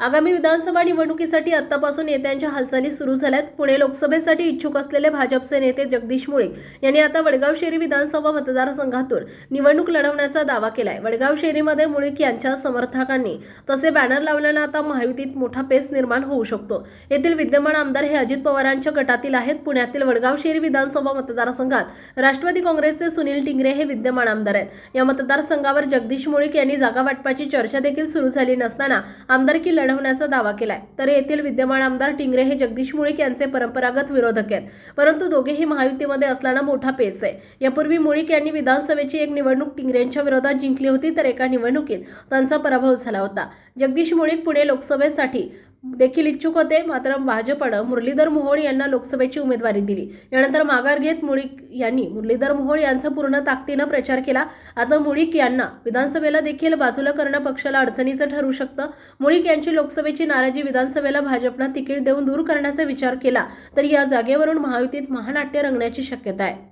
आगामी विधानसभा निवडणुकीसाठी आतापासून नेत्यांच्या हालचाली सुरू झाल्यात. पुणे लोकसभेसाठी इच्छुक असलेले भाजपचे नेते जगदीश मुळीक यांनी आता वडगाव शेरी विधानसभा मतदारसंघातून निवडणूक लढवण्याचा दावा केलाय. वडगाव शेरीमध्ये मुळीक यांच्या समर्थकांनी तसे बॅनर लावल्यानं आता महायुतीत मोठा पेस निर्माण होऊ शकतो. येथील विद्यमान आमदार हे अजित पवारांच्या गटातील आहेत. पुण्यातील वडगाव शेरी विधानसभा मतदारसंघात राष्ट्रवादी काँग्रेसचे सुनील टिंगरे हे विद्यमान आमदार आहेत. या मतदारसंघावर जगदीश मुळीक यांनी जागा वाटपाची चर्चा देखील सुरू झाली नसताना आमदारकी लढवण्याचा दावा केलाय. तर येथील विद्यमान आमदार टिंगरे हे जगदीश मुळीक यांचे परंपरागत विरोधक आहेत. परंतु दोघेही महायुतीमध्ये असल्यानं मोठा पेच आहे. यापूर्वी मुळीक यांनी विधानसभेची एक निवडणूक टिंगरेंच्या विरोधात जिंकली होती तर एका निवडणुकीत त्यांचा पराभव झाला होता. जगदीश मुळीक पुणे लोकसभेसाठी देखील इच्छुक होते मात्र भाजपनं मुरलीधर मोहोळ यांना लोकसभेची उमेदवारी दिली. यानंतर माघार घेत मुळीक यांनी मुरलीधर मोहोळ यांचा पूर्ण ताकदीनं प्रचार केला. आता मुळीक यांना विधानसभेला देखील बाजूला करणं पक्षाला अडचणीचं ठरू शकतं. मुळीक यांची लोकसभेची नाराजी विधानसभेला भाजपनं तिकीट देऊन दूर करण्याचा विचार केला तर या जागेवरून महायुतीत महानाट्य रंगण्याची शक्यता आहे.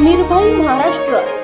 निर्भय महाराष्ट्र